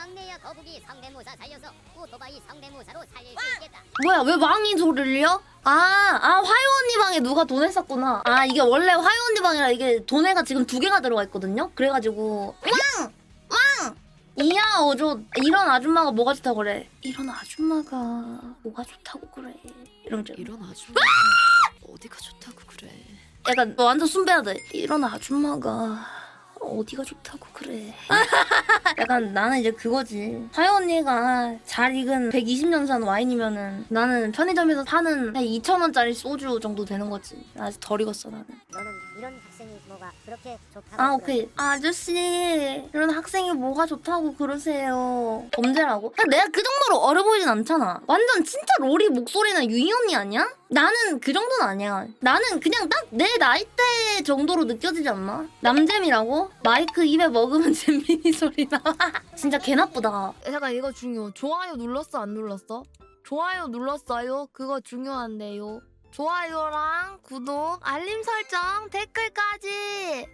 막내야 거북이 성대모사 살려서 오토바이 성대모사로 살릴 수 있겠다. 뭐야 왜 왕이 소리를요? 아, 아 화요 언니 방에 누가 돈 했었구나. 아 이게 원래 화요 언니 방이라 이게 돈에가 지금 두 개가 들어가 있거든요. 그래가지고 왕! 왕! 이야 어저 이런 아줌마가 뭐가 좋다고 그래? 이런 아줌마가 뭐가 좋다고 그래? 이러면 좀 이런 아줌마 어디가 좋다고 그래. 약간 너 완전 순배야 돼. 이런 아줌마가 어디가 좋다고 그래. 약간 나는 이제 그거지. 화요 언니가 잘 익은 120년산 와인이면은 나는 편의점에서 파는 한 2,000원짜리 소주 정도 되는 거지. 아직 덜 익었어 나는. 너는 이런 학생이 뭐가 그렇게 좋다고? 아 오케이. 아저씨 이런 학생이 뭐가 좋다고 그러세요. 범죄라고? 야, 내가 그 정도로 어려 보이진 않잖아. 완전 진짜 로리 목소리나 유희 언니 아니야? 나는 그 정도는 아니야. 나는 그냥 딱 내 나이대 정도로 느껴지지 않나? 남잼이라고? 마이크 입에 먹으면 잼민이 소리 나. 진짜 개 나쁘다. 잠깐 이거 중요. 좋아요 눌렀어 안 눌렀어? 좋아요 눌렀어요. 그거 중요한데요. 좋아요랑 구독, 알림 설정, 댓글까지